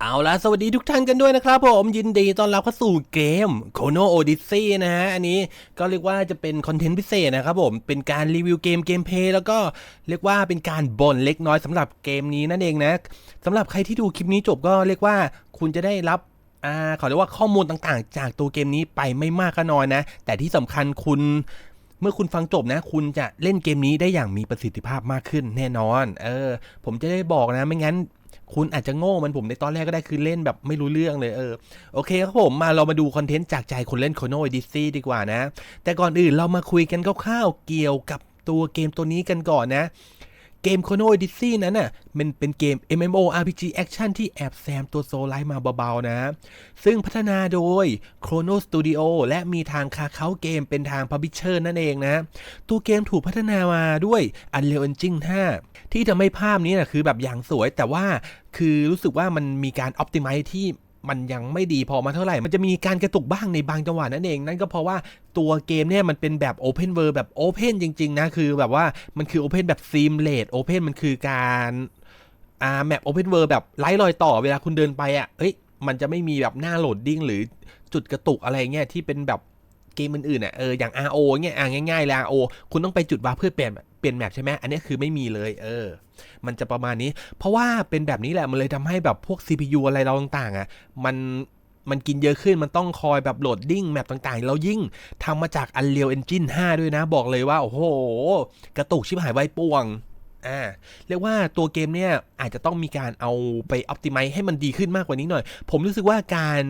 เอาละสวัสดีทุกท่านกันด้วยนะครับผมยินดีต้อนรับเข้าสู่เกม c o n o Odyssey นะฮะ อันนี้ก็เรียกว่าจะเป็นคอนเทนต์พิเศษนะครับผมเป็นการรีวิวเกมเกมเพลย์แล้วก็เรียกว่าเป็นการบ่นเล็กน้อยสำหรับเกมนี้นั่นเองนะสำหรับใครที่ดูคลิปนี้จบก็เรียกว่าคุณจะได้รับอ่าขอเรียกว่าข้อมูลต่างๆ จากตัวเกมนี้ไปไม่มากก็น้อยนะ แต่ที่สำคัญคุณเมื่อคุณฟังจบนะ คุณจะเล่นเกมนี้ได้อย่างมีประสิทธิภาพมากขึ้นแน่นอน เออ ผมจะได้บอกนะ ไม่งั้น คุณอาจจะโง่มันผมในตอนแรกก็ได้คือเล่นแบบไม่รู้เรื่องเลยเออโอเคครับผมมาเรามาดูคอนเทนต์จากใจคนเล่นโคโนดิซี่ดีกว่านะ แต่ก่อนอื่นเรามาคุยกันคร่าวๆเกี่ยวกับตัวเกมตัวนี้กันก่อนนะ เกม Chrono Odyssey นั้นน่ะมันเป็นเกม MMORPG Action ที่แอบแซมตัวโซลไลท์มาเบาๆนะ ซึ่งพัฒนาโดย Chrono Studio และมีทางคาเขาเกมเป็นทาง Publisher นั่นเองนะ ตัวเกมถูกพัฒนามาด้วย Unreal Engine 5 ที่ทำให้ภาพนี้นะคือแบบอย่างสวยแต่ว่าคือรู้สึกว่ามันมีการ Optimize ที่ มันยังไม่ดีพอมาเท่าไหร่ มันจะมีการกระตุกบ้างในบางจังหวะนั่นเอง นั่นก็เพราะว่าตัวเกมเนี่ยมันเป็นแบบ Open World แบบ Open จริง ๆ นะ คือแบบว่ามันคือ Open แบบ Seamless Open มันคือการอ่าแมป Open World แบบไร้รอยต่อเวลาคุณเดินไปอะเอ้ยมันจะไม่มีแบบหน้าโหลดดิ้งหรือจุดกระตุกอะไรเงี้ยที่เป็นแบบเกมอื่นๆอะเอออย่าง RO เงี้ยอ่าง่ายๆเลย RO คุณต้องไปจุดวาร์เพื่อเปลี่ยน ลี่ยนแมปใช่ไหมอันนี้คือไม่มีเลย เออ มันจะประมาณนี้ เพราะว่าเป็นแบบนี้แหละมันเลยทำให้แบบพวก CPU อะไรเราต่างๆอะมันมันกินเยอะขึ้นมันต้องคอยแบบโหลดดิ้งแมปต่างๆ แล้วยิ่งทำมาจาก Unreal Engine 5 ด้วยนะ บอกเลยว่า โอ้โห กระตุกชิบหายไวป่วงอ่าเรียกว่าตัวเกมเนี่ย อาจจะต้องมีการเอาไป optimize ให้มันดีขึ้นมากกว่านี้หน่อย ผมรู้สึกว่าการ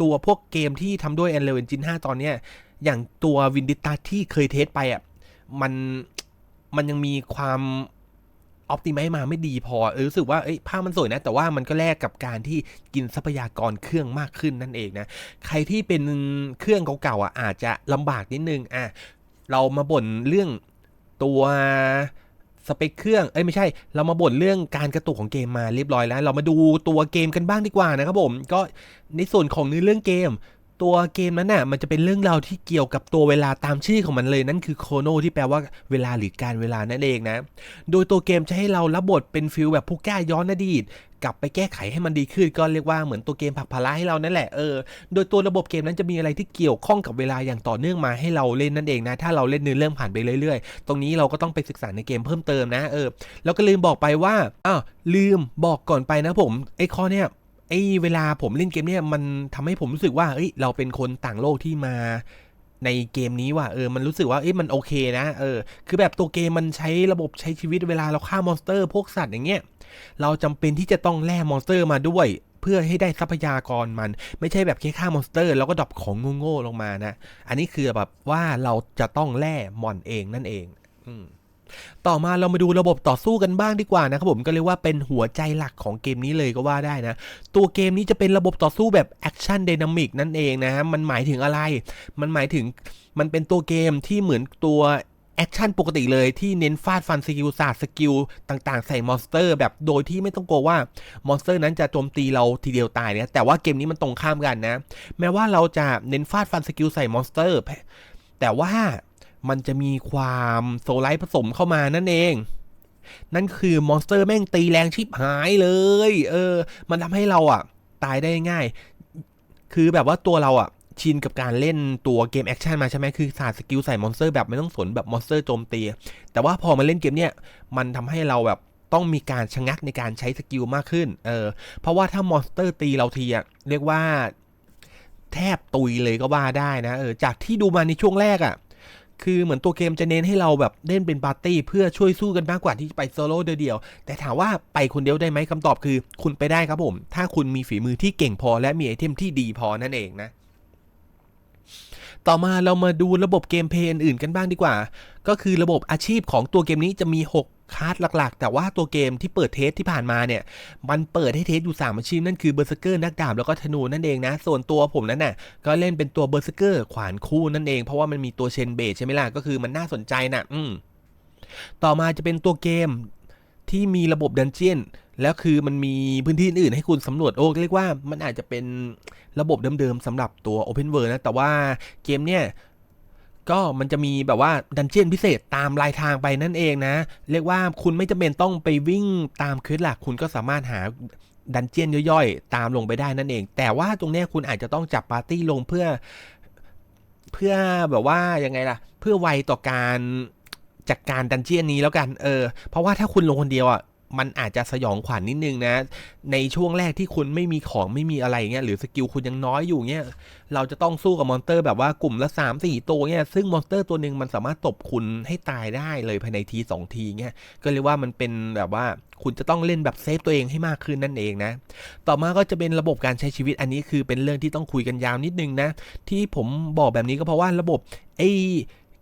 ตัวพวกเกมที่ทำด้วย Unreal Engine 5 ตอนเนี้ย อย่างตัว w i n d i t a ที่เคยเทสไปอะมัน มันยังมีความออ t ติไมมาไม่ดีพอเออรู้สึกว่าเอ้ยภาพมันสวยนะ แต่ว่ามันก็แลกกับการที่กินทรัพยากรเครื่องมากขึ้นนั่นเองนะ ใครที่เป็นเครื่องเก่าๆอะอาจจะลำบากนิดนึงอะเรามาบ่นเรื่องตัวสเปคเครื่อง เอ้ยไม่ใช่ เรามาบ่นเรื่องการกระตุกของเกมมาเรียบร้อยแล้ว เรามาดูตัวเกมกันบ้างดีกว่านะครับผม ก็ในส่วนของเนื้อเรื่องเกม ตัวเกมนั้นน่ะมันจะเป็นเรื่องราวที่เกี่ยวกับตัวเวลาตามชื่อของมันเลยนั่นคือโคโนที่แปลว่าเวลาหรือการเวลานั่นเองนะ โดยตัวเกมจะให้เรารับบทเป็นฟิลแบบผู้แก้ย้อนอดีตกลับไปแก้ไขให้มันดีขึ้นก็เรียกว่าเหมือนตัวเกมผักภาให้เรานั่นแหละเออโดยตัวระบบเกมนั้นจะมีอะไรที่เกี่ยวข้องกับเวลาอย่างต่อเนื่องมาให้เราเล่นนั่นเองนะ ถ้าเราเล่นเนื้อเรื่องผ่านไปเรื่อยๆ ตรงนี้เราก็ต้องไปศึกษาในเกมเพิ่มเติมนะเออแล้วก็ลืมบอกไปว่าอ้าวลืมบอกก่อนไปนะผมไอ้ข้อเนี้ย ไอ้เวลาผมเล่นเกมเนี่ยมันทำให้ผมรู้สึกว่าเอ้ยเราเป็นคนต่างโลกที่มาในเกมนี้ว่ะเออมันรู้สึกว่าเอ้ยมันโอเคนะเออคือแบบตัวเกมมันใช้ระบบใช้ชีวิตเวลาเราฆ่ามอนสเตอร์พวกสัตว์อย่างเงี้ยเราจำเป็นที่จะต้องแล่มอนสเตอร์มาด้วย เพื่อให้ได้ทรัพยากรมัน ไม่ใช่แบบแค่ฆ่ามอนสเตอร์ แล้วก็ดรอปของโง่ๆลงมานะ อันนี้คือแบบว่าเราจะต้องแล่มอนเองนั่นเอง อืม ต่อมาเรามาดูระบบต่อสู้กันบ้างดีกว่านะครับผมก็เรียกว่าเป็นหัวใจหลักของเกมนี้เลยก็ว่าได้นะ ตัวเกมนี้จะเป็นระบบต่อสู้แบบแอคชั่น d y นามิกนั่นเองนะฮะมันหมายถึงอะไร มันหมายถึงมันเป็นตัวเกมที่เหมือนตัวแอคชั่นปกติเลยที่เน้นฟาดฟันสกิลศาสตร์สกิลต่างๆ ใส่มอนสเตอร์แบบโดยที่ไม่ต้องกลัวว่ามอนสเตอร์นั้นจะโจมตีเราทีเดียวตายเนี่ยแต่ว่าเกมนี้มันตรงข้ามกันนะ แม้ว่าเราจะเน้นฟาดฟันสกิลใส่มอนสเตอร์แต่ว่า มันจะมีความโซไลท์ผสมเข้ามานั่นเอง นั่นคือมอนสเตอร์แม่งตีแรงชิบหายเลย เออ มันทำให้เราอะ ตายได้ง่าย คือแบบว่าตัวเราอะชินกับการเล่นตัวเกมแอคชั่นมาใช่ไหมคือศาสตร์สกิลใส่มอนสเตอร์แบบไม่ต้องสนแบบมอนสเตอร์โจมตี แต่ว่าพอมาเล่นเกมเนี้ยมันทำให้เราแบบต้องมีการชะงักในการใช้สกิลมากขึ้น เออ เพราะว่าถ้ามอนสเตอร์ตีเราทีอะเรียกว่าแทบตุยเลยก็ว่าได้นะ เออ จากที่ดูมาในช่วงแรกอะ คือเหมือนตัวเกมจะเน้นให้เราแบบเล่นเป็นปาร์ตี้เพื่อช่วยสู้กันมากกว่าที่จะไปโซโล่เดียวๆแต่ถามว่าไปคนเดียวได้ไหมคำตอบคือ คุณไปได้ครับผม ถ้าคุณมีฝีมือที่เก่งพอและมีไอเทมที่ดีพอนั่นเองนะ ต่อมาเรามาดูระบบเกมเพลย์อื่นๆกันบ้างดีกว่า ก็คือระบบอาชีพของตัวเกมนี้จะมี 6 คาร์ดหลักๆ แต่ว่าตัวเกมที่เปิดเทสที่ผ่านมาเนี่ย มันเปิดให้เทสอยู่3อาชีพนั่นคือเบอร์เซเกอร์นักดาบแล้วก็ธนูนั่นเองนะ ส่วนตัวผมนั้นน่ะก็เล่นเป็นตัวเบอร์เซเกอร์ขวานคู่นั่นเอง เพราะว่ามันมีตัวเชนเบดใช่ไหมล่ะ ก็คือมันน่าสนใจนะอืมต่อมาจะเป็นตัวเกมที่มีระบบดันเจียนแล้วคือมันมีพื้นที่อื่นให้คุณสำรวจโอ้เรียกว่ามันอาจจะเป็นระบบเดิมๆสำหรับตัว Open World นะ แต่ว่าเกมเนี่ย ก็มันจะมีแบบว่าดันเจียนพิเศษตามลายทางไปนั่นเองนะ เรียกว่าคุณไม่จำเป็นต้องไปวิ่งตามเควสหลักคุณก็สามารถหาดันเจียนย่อยๆ ตามลงไปได้นั่นเอง แต่ว่าตรงนี้คุณอาจจะต้องจับปาร์ตี้ลงเพื่อ เพื่อแบบว่ายังไงล่ะ เพื่อไวต่อการจัดการดันเจียนนี้แล้วกัน เออ เพราะว่าถ้าคุณลงคนเดียวอะ มันอาจจะสยองขวัญนนิดนึงนะ ในช่วงแรกที่คุณไม่มีของไม่มีอะไรเงี้ยหรือสกิลคุณยังน้อยอยู่เงี้ยเราจะต้องสู้กับมอนสเตอร์แบบว่ากลุ่มละ3 4ตัวเนี่ยซึ่งมอนสเตอร์ตัวหนึ่งมันสามารถตบคุณให้ตายได้เลยภายในทีสองทีเงี้ยก็เรียกว่ามันเป็นแบบว่าคุณจะต้องเล่นแบบเซฟตัวเองให้มากขึ้นนั่นเองนะ ต่อมาก็จะเป็นระบบการใช้ชีวิตอันนี้คือเป็นเรื่องที่ต้องคุยกันยาวนิดนึงนะ ที่ผมบอกแบบนี้ก็เพราะว่าระบบไอ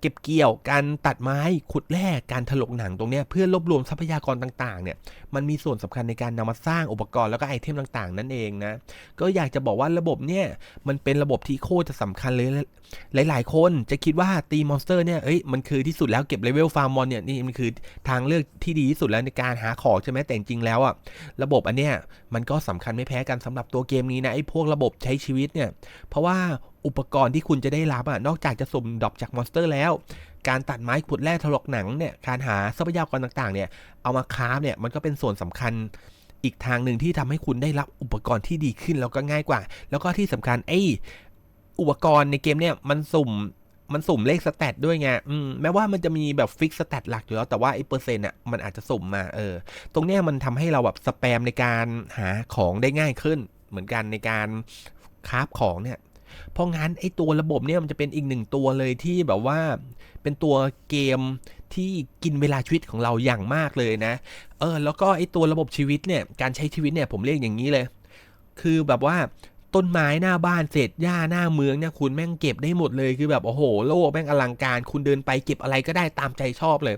เก็บเกี่ยว การตัดไม้ขุดแร่การถลกหนังตรงนี้เพื่อรวบรวมทรัพยากรต่างๆเนี่ยมันมีส่วนสำคัญในการนำมาสร้างอุปกรณ์แล้วก็ไอเทมต่างๆ นั่นเองนะก็อยากจะบอกว่าระบบเนี่ยมันเป็นระบบที่โคตรจะสำคัญเลยหลาย ๆ คนจะคิดว่าตีมอนสเตอร์เนี่ยเอ้ยมันคือที่สุดแล้วเก็บเลเวลฟาร์มมอนเนี่ยนี่มันคือทางเลือกที่ดีที่สุดแล้วในการหาของใช่ไหมแต่จริงแล้วอะระบบอันเนี้ยมันก็สำคัญไม่แพ้กันสำหรับตัวเกมนี้นะไอ้พวกระบบใช้ชีวิตเนี่ยเพราะว่า อุปกรณ์ที่คุณจะได้รับอะนอกจากจะสุ่มดรอปจากมอนสเตอร์แล้ว การตัดไม้ขุดแร่ถลอกหนังเนี่ยการหาทรัพยากรต่างๆเนี่ยเอามาคราฟเนี่ยมันก็เป็นส่วนสำคัญอีกทางหนึ่งที่ทำให้คุณได้รับอุปกรณ์ที่ดีขึ้นแล้วก็ง่ายกว่า แล้วก็ที่สำคัญไอ้อุปกรณ์ในเกมเนี่ยมันสุ่มมันสุ่มเลขสแตทด้วยไงอืมแม้ว่ามันจะมีแบบฟิกสแตทหลักอยู่แล้ว แต่ว่าไอ้เปอร์เซ็นต์อะมันอาจจะสุ่มมา เออ ตรงเนี้ยมันทำให้เราแบบสแปมในการหาของได้ง่ายขึ้น เหมือนกันในการคราฟของเนี่ย เพราะงั้นไอ้ตัวระบบเนี่ยมันจะเป็นอีกหนึ่งตัวเลยที่แบบว่าเป็นตัวเกมที่กินเวลาชีวิตของเราอย่างมากเลยนะ เออ แล้วก็ไอ้ตัวระบบชีวิตเนี่ย การใช้ชีวิตเนี่ยผมเรียกอย่างนี้เลย คือแบบว่าต้นไม้หน้าบ้านเศษหญ้าหน้าเมืองเนี่ยคุณแม่งเก็บได้หมดเลยคือแบบโอ้โหโลกแม่งอลังการ คุณเดินไปเก็บอะไรก็ได้ตามใจชอบเลย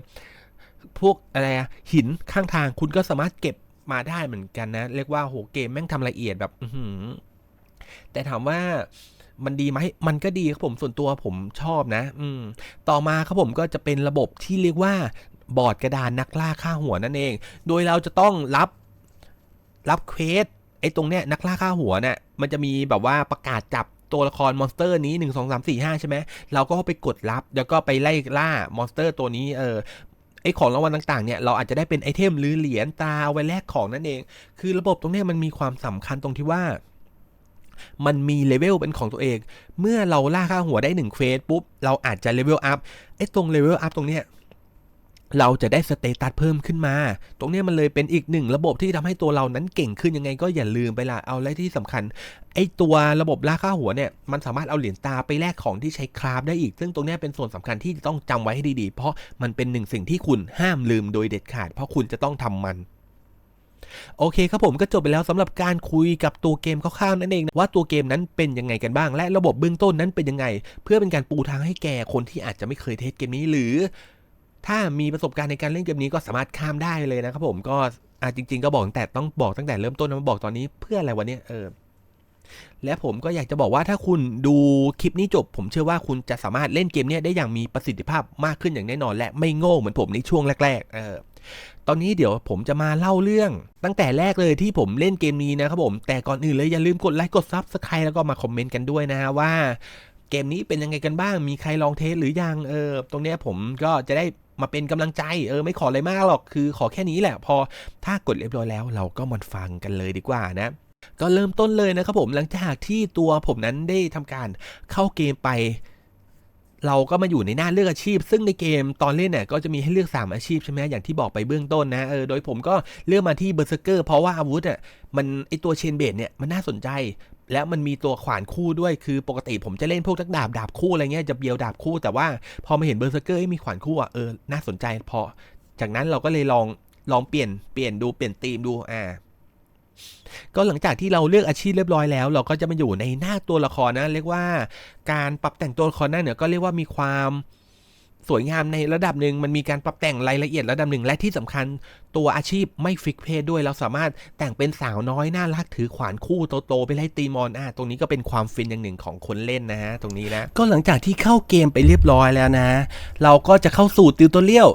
พวกอะไรหินข้างทางคุณก็สามารถเก็บมาได้เหมือนกันนะ เรียกว่าโหเกมแม่งทำละเอียดแบบ อืแต่ถามว่า มันดีไหมมันก็ดีครับผมส่วนตัวผมชอบนะ อืม ต่อมาครับผมก็จะเป็นระบบที่เรียกว่าบอร์ดกระดานนักล่าค่าหัวนั่นเอง โดยเราจะต้องรับรับเควสไอ้ตรงเนี้ยนักล่าค่าหัวเนี่ยมันจะมีแบบว่าประกาศจับตัวละครมอนสเตอร์นี้ 1 2 3 4 5 ใช่ไหม เราก็ไปกดรับ แล้วก็ไปไล่ล่ามอนสเตอร์ตัวนี้ เออ ไอของรางวัลต่างๆ เนี่ย เราอาจจะได้เป็นไอเทมหรือเหรียญตาเอาไว้แลกของนั่นเอง คือระบบตรงเนี้ยมันมีความสำคัญตรงที่ว่า มันมีเลเวลเป็นของตัวเอง เมื่อเราล่าค่าหัวได้1เควสปุ๊บ เราอาจจะเลเวลอัพไอ้ตรงเลเวลอัพตรงเนี้ยเราจะได้สเตตัสเพิ่มขึ้นมา ตรงนี้มันเลยเป็นอีกหนึ่งระบบที่ทำให้ตัวเรานั้นเก่งขึ้นยังไงก็อย่าลืมไปละ เอาและที่สำคัญ ไอ้ตัวระบบล่าค่าหัวเนี่ย มันสามารถเอาเหรียญตาไปแลกของที่ใช้คราฟได้อีก ซึ่งตรงนี้เป็นส่วนสำคัญที่ต้องจำไว้ให้ดีๆ เพราะมันเป็นหนึ่งสิ่งที่คุณห้ามลืมโดยเด็ดขาด เพราะคุณจะต้องทำมัน โอเคครับผมก็จบไปแล้วสำหรับการคุยกับตัวเกมคร่าวๆนั่นเองว่าตัวเกมนั้นเป็นยังไงกันบ้าง และระบบเบื้องต้นนั้นเป็นยังไง เพื่อเป็นการปูทางให้แก่คนที่อาจจะไม่เคยเทสเกมนี้หรือ ถ้ามีประสบการณ์ในการเล่นเกมนี้ก็สามารถข้ามได้เลยนะครับผมก็อาจริง ๆ ก็บอกตั้งแต่ต้องบอกตั้งแต่เริ่มต้นนะมาบอกตอนนี้เพื่ออะไรวะเนี่ยเออและผมก็อยากจะบอกว่าถ้าคุณดูคลิปนี้จบ ผมเชื่อว่าคุณจะสามารถเล่นเกมนี้ได้อย่างมีประสิทธิภาพมากขึ้นอย่างแน่นอน และไม่โง่เหมือนผมในช่วงแรกๆเออ ตอนนี้เดี๋ยวผมจะมาเล่าเรื่อง ตั้งแต่แรกเลยที่ผมเล่นเกมนี้นะครับผม แต่ก่อนอื่นเลยอย่าลืมกดไลค์กดซับสไครต์แล้วก็มาคอมเมนต์กันด้วยนะฮะว่า เกมนี้เป็นยังไงกันบ้าง มีใครลองเทสหรือยังเออตรงเนี้ยผมก็จะได้มาเป็นกำลังใจเออไม่ขออะไรมากหรอกคือขอแค่นี้แหละ พอถ้ากดเรียบร้อยแล้ว เราก็มาฟังกันเลยดีกว่านะก็เริ่มต้นเลยนะครับผมหลังจากที่ตัวผมนั้นได้ทำการเข้าเกมไป เราก็มาอยู่ในหน้าเลือกอาชีพ ซึ่งในเกมตอนเล่นเนี่ยก็จะมีให้เลือก 3 อาชีพใช่ไหมอย่างที่บอกไปเบื้องต้นนะเออโดยผมก็เลือกมาที่เบอร์เซอร์เกอร์เพราะว่าอาวุธอะมันไอตัวเชนเบดเนี่ยมันน่าสนใจ แล้วมันมีตัวขวานคู่ด้วยคือปกติผมจะเล่นพวกทักดาบดาบคู่อะไรเงี้ยจะเบียวดาบคู่ แต่ว่าพอมาเห็นเบอร์เซอร์เกอร์มีขวานคู่อะเออน่าสนใจพอ จากนั้นเราก็เลยลองลองเปลี่ยนเปลี่ยนดูเปลี่ยนธีมดูอ่า ก็หลังจากที่เราเลือกอาชีพเรียบร้อยแล้ว เราก็จะมาอยู่ในหน้าตัวละครนะ เรียกว่าการปรับแต่งตัวละครหน้าเนี่ยก็เรียกว่ามีความสวยงามในระดับหนึ่งมันมีการปรับแต่งรายละเอียดระดับหนึ่งและที่สำคัญตัวอาชีพไม่ฟิกเพศด้วย เราสามารถแต่งเป็นสาวน้อยน่ารักถือขวานคู่โตๆไปไล่ตีมอนอะตรงนี้ก็เป็นความฟินอย่างหนึ่งของคนเล่นนะฮะตรงนี้นะก็หลังจากที่เข้าเกมไปเรียบร้อยแล้วนะ เราก็จะเข้าสู่ติวตัวเลี้ยว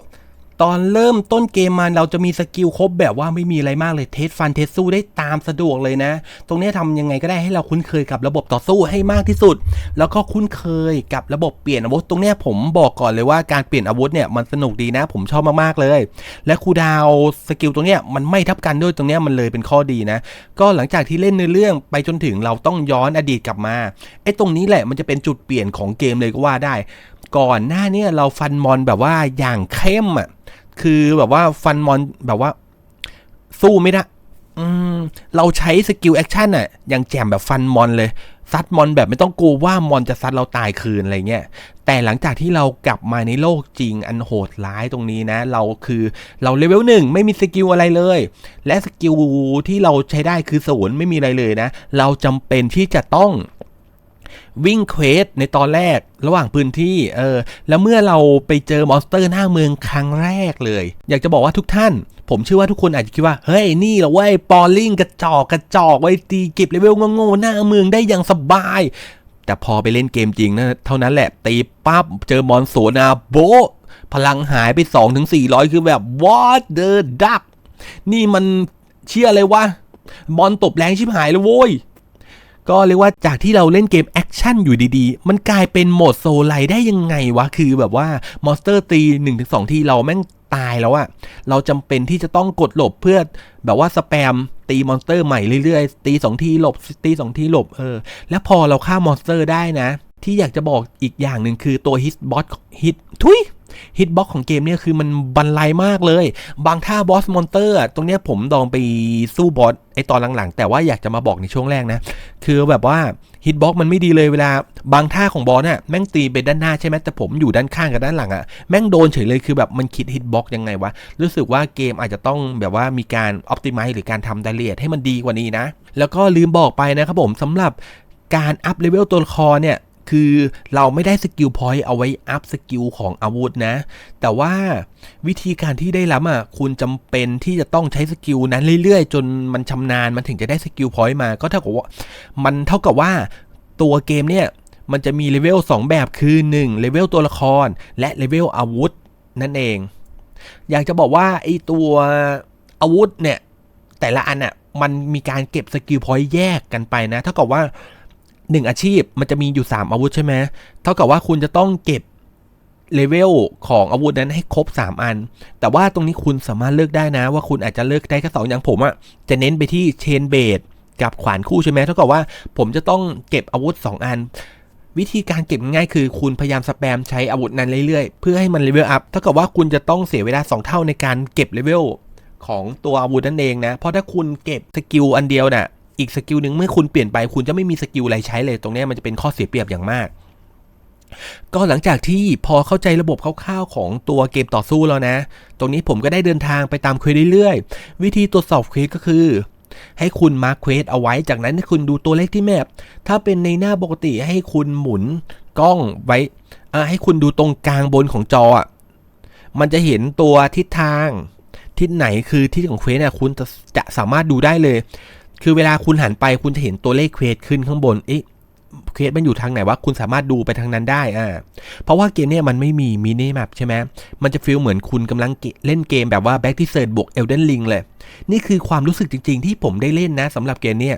ตอนเริ่มต้นเกมมาเราจะมีสกิลครบแบบว่าไม่มีอะไรมากเลยเทสฟันเทสสู้ได้ตามสะดวกเลยนะ ตรงนี้ทำยังไงก็ได้ให้เราคุ้นเคยกับระบบต่อสู้ให้มากที่สุด แล้วก็คุ้นเคยกับระบบเปลี่ยนอาวุธ ตรงเนี้ยผมบอกก่อนเลยว่าการเปลี่ยนอาวุธเนี่ยมันสนุกดีนะ ผมชอบมากๆเลย และคูลดาวน์สกิลตรงเนี้ยมันไม่ทับกันด้วยตรงเนี้ยมันเลยเป็นข้อดีนะ ก็หลังจากที่เล่นในอเรื่องไปจนถึงเราต้องย้อนอดีตกลับมาไอ้ตรงนี้แหละมันจะเป็นจุดเปลี่ยนของเกมเลยก็ว่าได้ ก่อนหน้าเนี้เราฟันมอนแบบว่าอย่างเข้มอะ คือแบบว่าฟันมอนแบบว่า สู้ไม่ได้เราใช้สกิลแอคชั่นอะอย่างแจ่มแบบฟันมอนเลย ซัดมอนแบบไม่ต้องกลัวว่ามอนจะซัดเราตายคืนอะไรเงี้ย แต่หลังจากที่เรากลับมาในโลกจริงอันโหดร้ายตรงนี้นะ เราคือเราเลเวลหนึ่งไม่มีสกิลอะไรเลย และสกิลที่เราใช้ได้คือศูนย์ไม่มีอะไรเลยนะ เราจำเป็นที่จะต้อง วิ่งเควสในตอนแรกระหว่างพื้นที่เออแล้วเมื่อเราไปเจอมอนสเตอร์หน้าเมืองครั้งแรกเลย อยากจะบอกว่าทุกท่าน ผมเชื่อว่าทุกคนอาจจะคิดว่า เฮ้ย นี่เหรอเว้ยปอลลิงกระจอกกระจอกไว้ยตีเก็บเลเวลโง่ๆหน้าเมืองได้อย่างสบาย แต่พอไปเล่นเกมจริงนะเท่านั้นแหละตีปั๊บเจอมอนสวนาโบพลังหายไป 2-400 คือแบบ what the duck นี่มันเชื่อเลยว่ามอนตบแรงชิบหายเลยโว้ย ก็เรียกว่าจากที่เราเล่นเกมแอคชั่นอยู่ดีๆ มันกลายเป็นโหมดโซลไลได้ยังไงวะ คือแบบว่ามอนสเตอร์ตีหนึ่งถึงสองทีเราแม่งตายแล้วอะเราจำเป็นที่จะต้องกดหลบเพื่อแบบว่าสแปมตีมอนสเตอร์ใหม่เรื่อยๆ ตีสองทีหลบตีสองทีหลบเออ แล้วพอเราฆ่ามอนสเตอร์ได้นะ ที่อยากจะบอกอีกอย่างหนึ่งคือตัวฮิตบอสฮิตทุยฮิตบ็อกของเกมเนี่ยคือมันบันไลมากเลย บางท่าบอสมอนเตอร์ตรงเนี้ยผมลองไปสู้บอสไอตอนหลังๆ แต่ว่าอยากจะมาบอกในช่วงแรกนะ คือแบบว่าฮิตบ็อกมันไม่ดีเลยเวลาบางท่าของบอสเนี่ยแม่งตีไปด้านหน้าใช่ไหมแต่ผมอยู่ด้านข้างกับด้านหลังอะ่ะแม่งโดนเฉยเลยคือแบบมันคิดฮิตบ็อกยังไงวะ รู้สึกว่าเกมอาจจะต้องแบบว่ามีการอ p ติ i z e หรือการทำรายละเอียดให้มันดีกว่านี้นะ แล้วก็ลืมบอกไปนะครับผมสำหรับการอัพเลเวลตัวละครเนี่ย คือเราไม่ได้สกิลพอยต์เอาไว้อัพสกิลของอาวุธนะ แต่ว่าวิธีการที่ได้รับอะคุณจำเป็นที่จะต้องใช้สกิลนั้นเรื่อยๆ จนมันชำนาญมันถึงจะได้สกิลพอยต์มา ก็เท่ากับว่ามันเท่ากับว่าตัวเกมเนี่ยมันจะมีเลเวล2 แบบคือ1เลเวลตัวละคร และเลเวลอาวุธนั่นเอง อยากจะบอกว่าไอตัวอาวุธเนี่ยแต่ละอันอะมันมีการเก็บสกิลพอยต์แยกกันไปนะ เท่ากับว่า หนึ่งอาชีพมันจะมีอยู่ 3 อาวุธใช่ไหมเท่ากับว่าคุณจะต้องเก็บเลเวลของอาวุธนั้นให้ครบ 3 อัน แต่ว่าตรงนี้คุณสามารถเลือกได้นะ ว่าคุณอาจจะเลือกได้แค่สองอย่างผมอะ่ะจะเน้นไปที่เชนเบดกับขวานคู่ใช่ไหมเท่ากับว่าผมจะต้องเก็บอาวุธ 2 อัน วิธีการเก็บง่ายคือคุณพยายามสแปมใช้อาวุธนั้นเรื่อยๆ เพื่อให้มันเลเวลอัพเท่ากับว่าคุณจะต้องเสียเวลา 2 เท่าในการเก็บเลเวลของตัวอาวุธนั่นเองนะ เพราะถ้าคุณเก็บสกิลอันเดียวน่ะ อีกสกิลหนึ่งเมื่อคุณเปลี่ยนไป คุณจะไม่มีสกิลอะไรใช้เลยตรงนี้มันจะเป็นข้อเสียเปรียบอย่างมาก ก็หลังจากที่พอเข้าใจระบบคร่าวๆของตัวเกมต่อสู้แล้วนะ ตรงนี้ผมก็ได้เดินทางไปตามเควสเรื่อยๆ วิธีตรวจสอบเควสก็คือให้คุณมาร์คเควสเอาไว้ จากนั้นให้คุณดูตัวเลขที่แมปถ้าเป็นในหน้าปกติให้คุณหมุนกล้องไว้ ให้คุณดูตรงกลางบนของจอ มันจะเห็นตัวทิศทาง ทิศไหนคือทิศของเควสเนี่ยคุณจะจะสามารถดูได้เลย คือเวลาคุณหันไปคุณจะเห็นตัวเลขเควสขึ้นข้างบนเอ๊ะเควสมันอยู่ทางไหนวะคุณสามารถดูไปทางนั้นได้อ่าเพราะว่าเกมเนี่ยมันไม่มีมินิแมปใช่ไหมมันจะฟีลเหมือนคุณกำลังเล่นเกมแบบว่า Back to s e a r c h บวก Elden Ring เลย นี่คือความรู้สึกจริง ๆ ที่ผมได้เล่นนะสำหรับเกมเนี่ย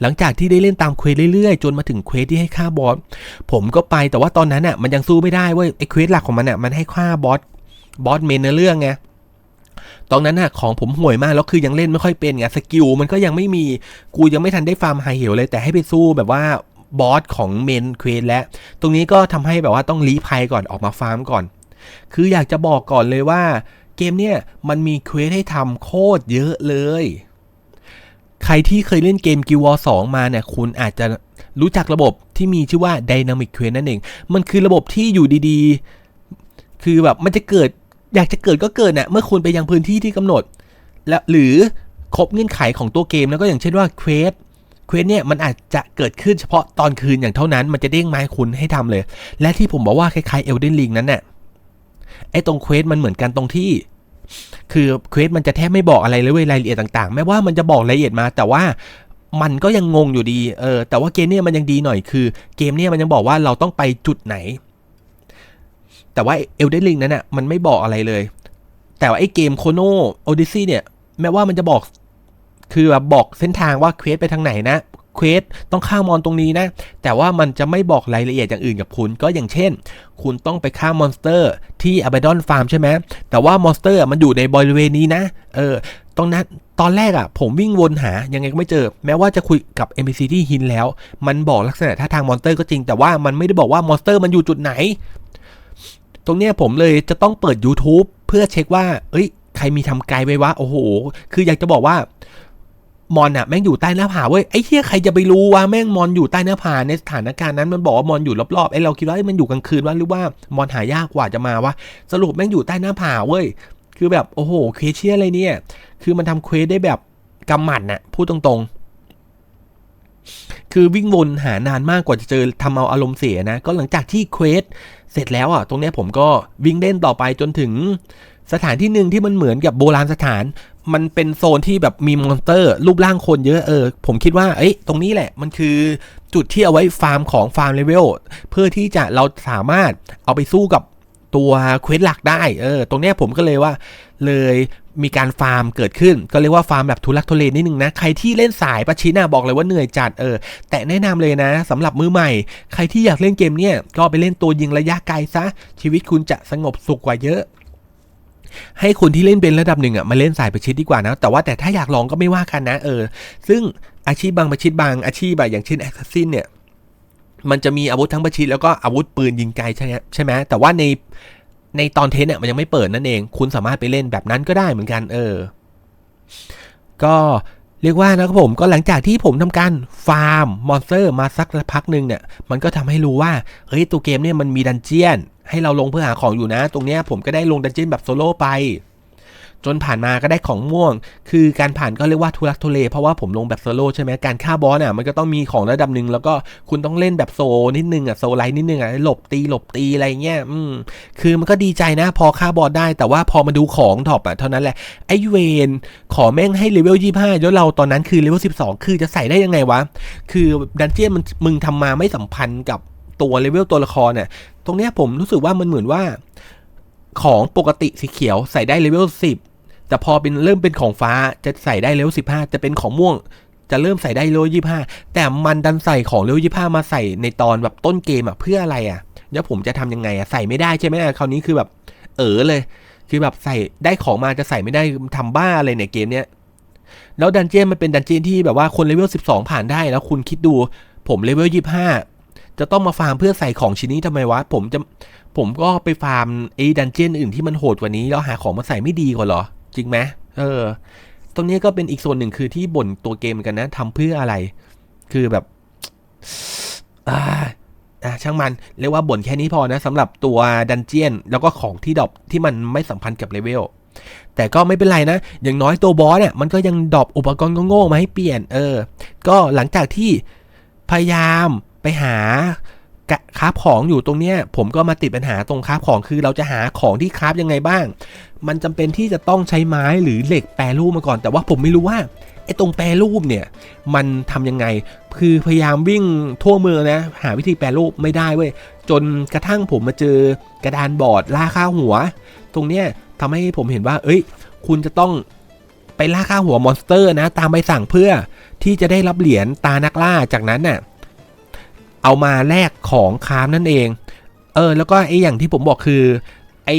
หลังจากที่ได้เล่นตามเควสเรื่อยๆ จนมาถึงเควสที่ให้ฆ่าบอสผมก็ไปแต่ว่าตอนนั้นอะมันยังสู้ไม่ได้เว้ยไอ้เควสหลักของมันอะมันให้ฆ่าบอสบอสเมนในเรื่องไง ตอนนั้นน่ะของผมห่วยมากแล้วคือยังเล่นไม่ค่อยเป็นไงสกิลมันก็ยังไม่มีกูยังไม่ทันได้ฟาร์มไฮเฮลเลยแต่ให้ไปสู้แบบว่าบอสของเมนเควสแล้วตรงนี้ก็ทำให้แบบว่าต้องรีภัยก่อนออกมาฟาร์มก่อน คืออยากจะบอกก่อนเลยว่า เกมเนี่ยมันมีเควสให้ทำโคตรเยอะเลย ใครที่เคยเล่นเกม Guild Wars 2มาเนี่ยคุณอาจจะรู้จักระบบที่มีชื่อว่า Dynamic Quest นั่นเอง มันคือระบบที่อยู่ดีๆ คือแบบมันจะเกิด อยากจะเกิดก็เกิดน่ะเมื่อคุณไปยังพื้นที่ที่กำหนด และหรือครบเงื่อนไขของตัวเกมแล้วก็อย่างเช่นว่าเควสเควสเนี่ยมันอาจจะเกิดขึ้นเฉพาะตอนคืนอย่างเท่านั้น มันจะเด้งไม้คุณให้ทำเลย และที่ผมบอกว่าคล้ายๆ Elden Ring นั้นน่ะไอ้ตรงเควสมันเหมือนกันตรงที่ คือเควสมันจะแทบไม่บอกอะไรเลยเว้ยรายละเอียดต่างๆ แม้ว่ามันจะบอกรายละเอียดมา แต่ว่ามันก็ยังงงอยู่ดีเออแต่ว่าเกมเนี่ยมันยังดีหน่อยคือ เกมเนี่ยมันยังบอกว่าเราต้องไปจุดไหน แต่ว่า Elden Ring นั้นน่ะมันไม่บอกอะไรเลย แต่ว่าไอ้เกมโคโนโอดิซี่เนี่ย แม้ว่ามันจะบอก คือแบบบอกเส้นทางว่าเควสไปทางไหนนะเควสต้องฆ่ามอนตรงนี้นะ แต่ว่ามันจะไม่บอกรายละเอียดอย่างอื่นกับคุณ ก็อย่างเช่น คุณต้องไปฆ่ามอนสเตอร์ที่อ b บดอนฟาร์มใช่ไหมแต่ว่ามอนสเตอร์มันอยู่ในบริเวณนี้นะ เออตรงนั้นตอนแรกอะ่ะ ผมวิ่งวนหา ยังไงก็ไม่เจอ แม้ว่าจะคุยกับ NPC ที่ฮินแล้ว มันบอกลักษณะท่าทางมอนสเตอร์ก็จริง แต่ว่ามันไม่ได้บอกว่ามอนสเตอร์มันอยู่จุดไหน ตรงเนี้ยผมเลยจะต้องเปิด YouTube เพื่อเช็คว่า เอ้ย ใครมีทำไกลไว้วะ โอ้โห คืออยากจะบอกว่ามอนอะแม่งอยู่ใต้หน้าผาเว้ยไอ้เหี้ยใครจะไปรู้ว่าแม่งมอนอยู่ใต้หน้าผาในสถานการณ์นั้นมันบอกว่ามอนอยู่รอบๆไอ้เราคิดว่ามันอยู่กลางคืนวะหรือว่ามอนหายากกว่าจะมาวะสรุปแม่งอยู่ใต้หน้าผาเว้ยคือแบบโอ้โหเควสเชียอะไรเนี่ย คือมันทำเควสได้แบบกำหมัดน่ะพูดตรงๆ คือวิ่งวนหานานมากกว่าจะเจอทำเอาอารมณ์เสียนะ ก็หลังจากที่เควส เสร็จแล้วอะตรงนี้ผมก็วิ่งเล่นต่อไปจนถึงสถานที่หนึ่งที่มันเหมือนกับโบราณสถาน มันเป็นโซนที่แบบมีมอนสเตอร์ รูปร่างคนเยอะเออ ผมคิดว่าเอ้ยตรงนี้แหละมันคือจุดที่เอาไว้ฟาร์มของฟาร์มเลเวลเพื่อที่จะเราสามารถเอาไปสู้กับตัวเควสหลักได้เออตรงนี้ผมก็เลยว่าเลย มีการฟาร์มเกิดขึ้น ก็เรียกว่าฟาร์มแบบทุลักทุเลนิดนึงนะ ใครที่เล่นสายประชิดนะบอกเลยว่าเหนื่อยจัดเออ แต่แนะนำเลยนะสำหรับมือใหม่ ใครที่อยากเล่นเกมเนี่ยก็ไปเล่นตัวยิงระยะไกลซะ ชีวิตคุณจะสงบสุขกว่าเยอะให้คนที่เล่นเป็นระดับหนึ่งอะมาเล่นสายประชิดดีกว่านะ แต่ว่าแต่ถ้าอยากลองก็ไม่ว่ากันนะเออ ซึ่งอาชีพบางประชิดบางอาชีพแบบอย่างเช่นแอสซัสซินเนี่ยมันจะมีอาวุธทั้งประชิดแล้วก็อาวุธปืนยิงไกลใช่ไหมใช่ไหมแต่ว่าใน ในตอนเทสเนี่ยมันยังไม่เปิดนั่นเอง คุณสามารถไปเล่นแบบนั้นก็ได้เหมือนกัน เออ ก็เรียกว่านะครับผมก็หลังจากที่ผมทำการฟาร์มมอนสเตอร์มาสักพักหนึ่งเนี่ย มันก็ทำให้รู้ว่าเฮ้ยตัวเกมเนี่ยมันมีดันเจียน ให้เราลงเพื่อหาของอยู่นะ ตรงเนี้ยผมก็ได้ลงดันเจียนแบบโซโล่ไป จนผ่านมาก็ได้ของม่วง คือการผ่านก็เรียกว่าทุลักทุเล เพราะว่าผมลงแบบโซโล่ใช่ไหมการฆ่าบอสอะมันก็ต้องมีของระดับหนึ่งแล้วก็คุณต้องเล่นแบบโซนิดนึงอะโซไลท์นิดนึงอะหลบตีหลบตีอะไรเงี้ยอืมคือมันก็ดีใจนะ พอฆ่าบอสได้ แต่ว่าพอมาดูของท็อปอะเท่านั้นแหละไอเวนขอแม่งให้เลเวลยี่ห้าแล้วเราตอนนั้นคือเลเวลสิบสองคือจะใส่ได้ยังไงวะคือดันเจี้ยนมันมึงทำมาไม่สัมพันธ์กับตัวเลเวลตัวละครเนี่ยตรงเนี้ยผมรู้สึกว่ามันเหมือนว่า ของปกติสีเขียวใส่ได้เลเวลสิบ แต่พอเป็นเริ่มเป็นของฟ้าจะใส่ได้เลเวลสิบห้าจะเป็นของม่วง จะเริ่มใส่ได้เลเวลยี่ห้าแต่มันดันใส่ของเลเวลยี่ห้ามาใส่ในตอนแบบต้นเกมอะเพื่ออะไรอะแล้วผมจะทำยังไงอะใส่ไม่ได้ใช่ไหมอะคราวนี้คือแบบเออเลย คือแบบใส่ได้ของมาจะใส่ไม่ได้ทำบ้าอะไรเนี่ยเกมเนี้ยแล้วดันเจี้ยนมันเป็นดันเจี้ยนที่แบบว่าคนเลเวล 12 ผ่านได้แล้วคุณคิดดู ผมเลเวล 25 จะต้องมาฟาร์มเพื่อใส่ของชิ้นนี้ทำไมวะ ผมจะผมก็ไปฟาร์มไอ้ดันเจี้ยนอื่นที่มันโหดกว่านี้ แล้วหาของมาใส่ไม่ดีกว่าเหรอ จริงไหมเออ ตรงนี้ก็เป็นอีกส่วนหนึ่งคือที่บ่นตัวเกมกันนะทำเพื่ออะไร คือแบบอ่าอะช่างมันเรียกว่าบ่นแค่นี้พอนะสำหรับตัวดันเจียน แล้วก็ของที่ดรอปที่มันไม่สัมพันธ์กับเลเวลแต่ก็ไม่เป็นไรนะ อย่างน้อยตัวบอสเนี่ยมันก็ยังดรอปอุปกรณ์โง่ๆมาให้เปลี่ยน เออ ก็หลังจากที่พยายามไปหา คราฟของอยู่ตรงเนี้ยผมก็มาติดปัญหาตรงคราฟของคือเราจะหาของที่คราฟยังไงบ้าง มันจำเป็นที่จะต้องใช้ไม้หรือเหล็กแปรรูปมาก่อนแต่ว่าผมไม่รู้ว่าไอ้ตรงแปรรูปเนี่ยมันทำยังไง คือพยายามวิ่งทั่วเมืองนะ หาวิธีแปรรูปไม่ได้เว้ยจนกระทั่งผมมาเจอกระดานบอร์ดล่าค่าหัว ตรงเนี้ยทำให้ผมเห็นว่า เอ้ย คุณจะต้องไปล่าค่าหัวมอนสเตอร์นะ ตามใบสั่งเพื่อที่จะได้รับเหรียญตานักล่าจากนั้นน่ะ เอามาแลกของค้ามนั่นเอง เออ แล้วก็ไอ้อย่างที่ผมบอกคือไอ้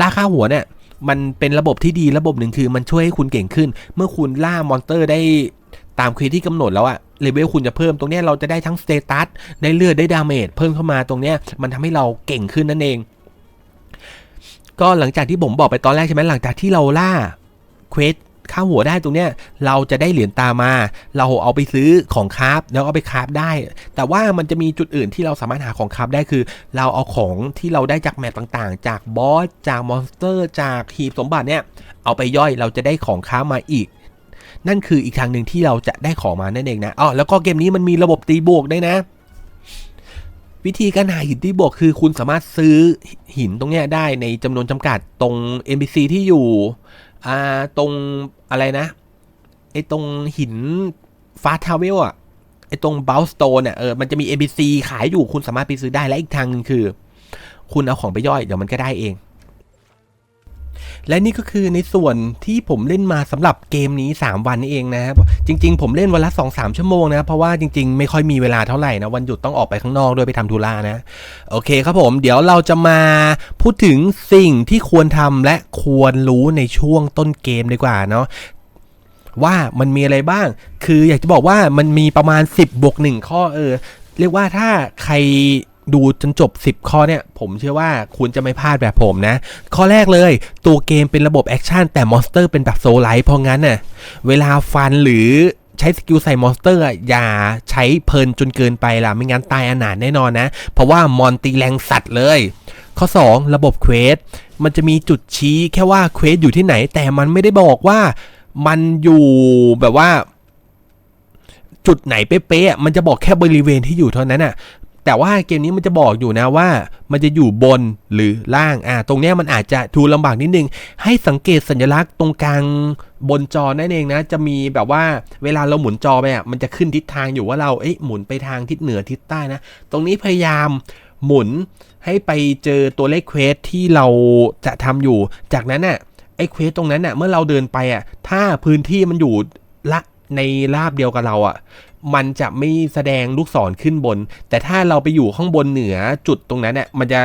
ล่าค่าหัวเนี่ย มันเป็นระบบที่ดีระบบหนึ่งคือ มันช่วยให้คุณเก่งขึ้น เมื่อคุณล่ามอนสเตอร์ได้ตามเควสที่กำหนดแล้วอะเลเวลคุณจะเพิ่มตรงเนี้ยเราจะได้ทั้งสเตตัสได้เลือดได้ดาเมจเพิ่มเข้ามาตรงเนี้ยมันทำให้เราเก่งขึ้นนั่นเอง ก็หลังจากที่ผมบอกไปตอนแรกใช่ไหมหลังจากที่เราล่าเควส ข้าหัวได้ตรงเนี้ยเราจะได้เหรียญตามา เราเอาไปซื้อของคราฟแล้วเอาไปคราฟได้ แต่ว่ามันจะมีจุดอื่นที่เราสามารถหาของคราฟได้คือ เราเอาของที่เราได้จากแมปต่างๆ จากบอสจากมอนสเตอร์ จากหีบสมบัติเนี่ยเอาไปย่อยเราจะได้ของคราฟมาอีก นั่นคืออีกทางหนึ่งที่เราจะได้ของมานั่นเองนะอ๋อแล้วก็เกมนี้มันมีระบบตีบวกด้นะวิธีการหาหินที่บวกคือคุณสามารถซื้อหินตรงเนี้ยได้ในจำนวนจำกัดตรง NPC ที่อยู่ อ่าตรงอะไรนะไอตรงหินฟาทาวเวลอะไอตรงบ o ลสโตนเนี่ยเออมันจะมี ABC ขายอยู่คุณสามารถไปซื้อได้และอีกทางหนึงคือ คุณเอาของไปย่อยเดี๋ยวมันก็ได้เอง และนี่ก็คือในส่วนที่ผมเล่นมาสำหรับเกมนี้ 3 วันนี้เองนะครับจริง ๆ ผมเล่นวันละ 2-3 ชั่วโมงนะ เพราะว่าจริง ๆ ไม่ค่อยมีเวลาเท่าไหร่นะวันหยุดต้องออกไปข้างนอกด้วยไปทำธุระนะ โอเคครับผม เดี๋ยวเราจะมาพูดถึงสิ่งที่ควรทำและควรรู้ในช่วงต้นเกมดีกว่าเนาะว่ามันมีอะไรบ้าง คืออยากจะบอกว่ามันมีประมาณ 10บวกหนึ่งข้อเออ เรียกว่าถ้าใคร ดูจนจบ 10 ข้อเนี่ย ผมเชื่อว่าคุณจะไม่พลาดแบบผมนะ ข้อแรกเลย ตัวเกมเป็นระบบแอคชั่นแต่มอนสเตอร์เป็นแบบโซลไลท์เพราะงั้นน่ะ เวลาฟันหรือใช้สกิลใส่มอนสเตอร์อย่าใช้เพลินจนเกินไปล่ะ ไม่งั้นตายอนาถแน่นอนนะ เพราะว่ามอนตีแรงสัตว์เลย ข้อ 2 ระบบเควสมันจะมีจุดชี้แค่ว่าเควสอยู่ที่ไหน แต่มันไม่ได้บอกว่ามันอยู่แบบว่าจุดไหนเป๊ะๆมันจะบอกแค่บริเวณที่อยู่เท่านั้นอะ แต่ว่าเกมนี้มันจะบอกอยู่นะว่า มันจะอยู่บนหรือล่างอ่าตรงนี้มันอาจจะดูลำบากนิดนึง ให้สังเกตสัญลักษณ์ตรงกลางบนจอนั่นเองนะ จะมีแบบว่าเวลาเราหมุนจอไปอะมันจะขึ้นทิศทางอยู่ว่าเราเอ๊ะหมุนไปทางทิศเหนือทิศใต้นะ ตรงนี้พยายามหมุนให้ไปเจอตัวเลขเควสที่เราจะทำอยู่ จากนั้นน่ะไอ้เควสตรงนั้นน่ะเมื่อเราเดินไปอะถ้าพื้นที่มันอยู่ละในราบเดียวกับเราอะ มันจะไม่แสดงลูกศรขึ้นบน แต่ถ้าเราไปอยู่ข้างบนเหนือจุดตรงนั้นเนี่ยมันจะ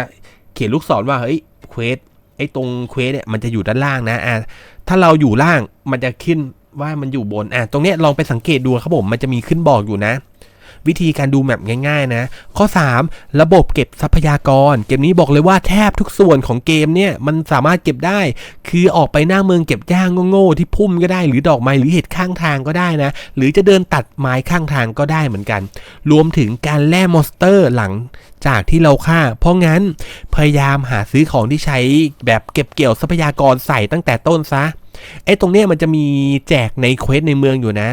เขียนลูกศรว่าเฮ้ยเควสไอ้ตรงเควสเนี่ยมันจะอยู่ด้านล่างนะอะถ้าเราอยู่ล่างมันจะขึ้นว่ามันอยู่บนอะตรงเนี้ยลองไปสังเกตดูครับผมมันจะมีขึ้นบอกอยู่นะ วิธีการดูแมปง่ายๆนะ ข้อ 3 ระบบเก็บทรัพยากร เกมนี้บอกเลยว่าแทบทุกส่วนของเกมเนี่ยมันสามารถเก็บได้ คือออกไปหน้าเมืองเก็บย่างโง่ๆที่พุ่มก็ได้ หรือดอกไม้หรือเห็ดข้างทางก็ได้นะ หรือจะเดินตัดไม้ข้างทางก็ได้เหมือนกัน รวมถึงการแล่มอนสเตอร์หลังจากที่เราฆ่า เพราะงั้นพยายามหาซื้อของที่ใช้แบบเก็บเกี่ยวทรัพยากรใส่ตั้งแต่ต้นซะ ไอ้ตรงเนี้ยมันจะมีแจกในเควสในเมืองอยู่นะ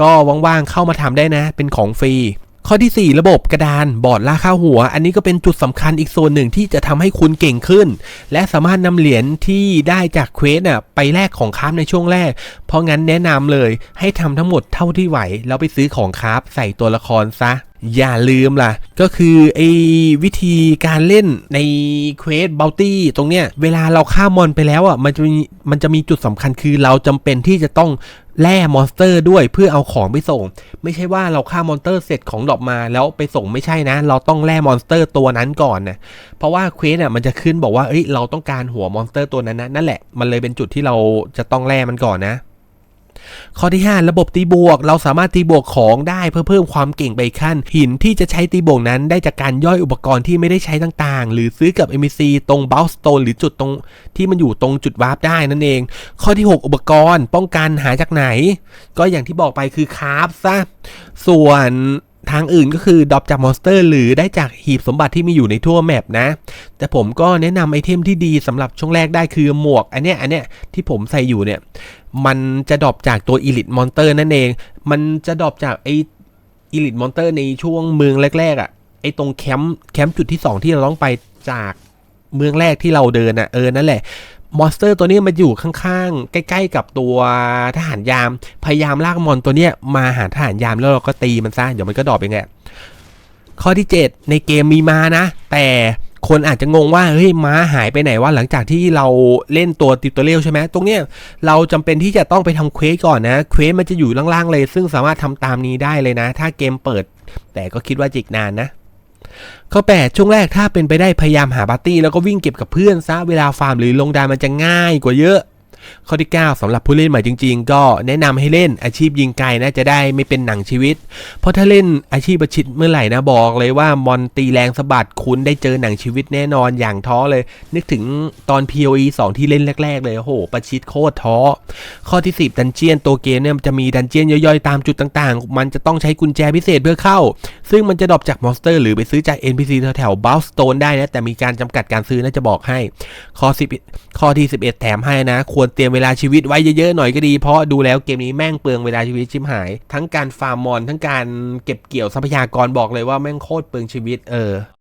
ก็ว่างๆเข้ามาทำได้นะ เป็นของฟรีข้อที่ 4 ระบบกระดานบอร์ดล่าค่าหัว อันนี้ก็เป็นจุดสำคัญอีกส่วนหนึ่งที่จะทำให้คุณเก่งขึ้น และสามารถนำเหรียญที่ได้จากเควสน่ะไปแลกของคราฟในช่วงแรก เพราะงั้นแนะนำเลยให้ทำทั้งหมดเท่าที่ไหว แล้วไปซื้อของคราฟใส่ตัวละครซะ อย่าลืมล่ะ ก็คือไอ้วิธีการเล่นในเควสบัลตี้ตรงเนี้ย เวลาเราฆ่ามอนไปแล้วอะมันจะมีมันจะมีจุดสำคัญคือเราจำเป็นที่จะต้องแล่มอนสเตอร์ด้วยเพื่อเอาของไปส่ง ไม่ใช่ว่าเราฆ่ามอนสเตอร์เสร็จของดรอปมาแล้วไปส่งไม่ใช่นะ เราต้องแล่มอนสเตอร์ตัวนั้นก่อนนะเพราะว่าเควสอะมันจะขึ้นบอกว่าเอ้ยเราต้องการหัวมอนสเตอร์ตัวนั้นนะนั่นแหละมันเลยเป็นจุดที่เราจะต้องแล่มันก่อนนะ ข้อที่ 5 ระบบตีบวก เราสามารถตีบวกของได้เพื่อเพิ่มความเก่งไปขั้น หินที่จะใช้ตีบวกนั้นได้จากการย่อยอุปกรณ์ที่ไม่ได้ใช้ต่างๆ หรือซื้อกับ NPC ตรงบัลสโตนหรือจุดตรงที่มันอยู่ตรงจุดวาร์ปได้นั่นเอง ข้อที่ 6 อุปกรณ์ป้องกันหาจากไหน ก็อย่างที่บอกไปคือคราฟซะส่วน ทางอื่นก็คือดรอปจากมอนสเตอร์ หรือได้จากหีบสมบัติที่มีอยู่ในทั่วแมปนะ แต่ผมก็แนะนำไอเทมที่ดีสำหรับช่วงแรกได้คือหมวก อันเนี้ยอันเนี้ยที่ผมใส่อยู่เนี่ย มันจะดรอปจากตัว Elite Monster นั่นเอง มันจะดรอปจากไอ Elite Monster ในช่วงเมืองแรกๆอะ่ะไอตรงแคมป์แคมป์จุดที่ 2 ที่เราต้องไปจากเมืองแรกที่เราเดินอะเออนั่นแหละ มอนสเตอร์ตัวนี้มันอยู่ข้างๆ ใกล้ๆ กับตัวทหารยาม พยายามลากมอนตัวเนี้ยมาหาทหารยามแล้วเราก็ตีมันซะเดี๋ยวมันก็ดรอปเองแหละข้อที่ 7 ในเกมมีมานะ แต่คนอาจจะงงว่าเฮ้ยม้าหายไปไหนว่าหลังจากที่เราเล่นตัวติวตัวเรียวใช่ไหมตรงเนี้ยเราจำเป็นที่จะต้องไปทำเควสก่อนนะเควสมันจะอยู่ล่างๆเลย ซึ่งสามารถทำตามนี้ได้เลยนะ ถ้าเกมเปิด แต่ก็คิดว่าจิกนานนะ ข้อ 8 ช่วงแรกถ้าเป็นไปได้พยายามหาปาร์ตี้แล้วก็วิ่งเก็บกับเพื่อนซะเวลาฟาร์มหรือลงดานมันจะง่ายกว่าเยอะ ข้อที่ 9สำหรับผู้เล่นใหม่จริง ๆ ก็แนะนำให้เล่นอาชีพยิงไกลนะจะได้ไม่เป็นหนังชีวิต เพราะถ้าเล่นอาชีพประชิดเมื่อไหร่นะบอกเลยว่ามอนตีแรงสะบัดคุณได้เจอหนังชีวิตแน่นอนอย่างท้อเลย นึกถึงตอน POE 2 ที่เล่นแรก ๆ เลยโอ้โหประชิดโคตรท้อข้อที่ 10 ดันเจียนตัวเกมเนี่ยจะมีดันเจียนย่อยๆตามจุดต่างๆ มันจะต้องใช้กุญแจพิเศษเพื่อเข้า ซึ่งมันจะดรอปจากมอนสเตอร์หรือไปซื้อจาก NPC แถวๆบัลสโตนได้นะแต่มีการจำกัดการซื้อนะจะบอกให้ข้อ10ข้อที่ 11 แถมให้นะ ควรตรียมเวลาชีวิตไว้เยอะๆหน่อยก็ดีเพราะดูแล้วเกมนี้แม่งเปลืองเวลาชีวิตชิมหาย ทั้งการฟาร์มมอนทั้งการเก็บเกี่ยวทรัพยากรบอกเลยว่าแม่งโคตรเปลืองชีวิตเออ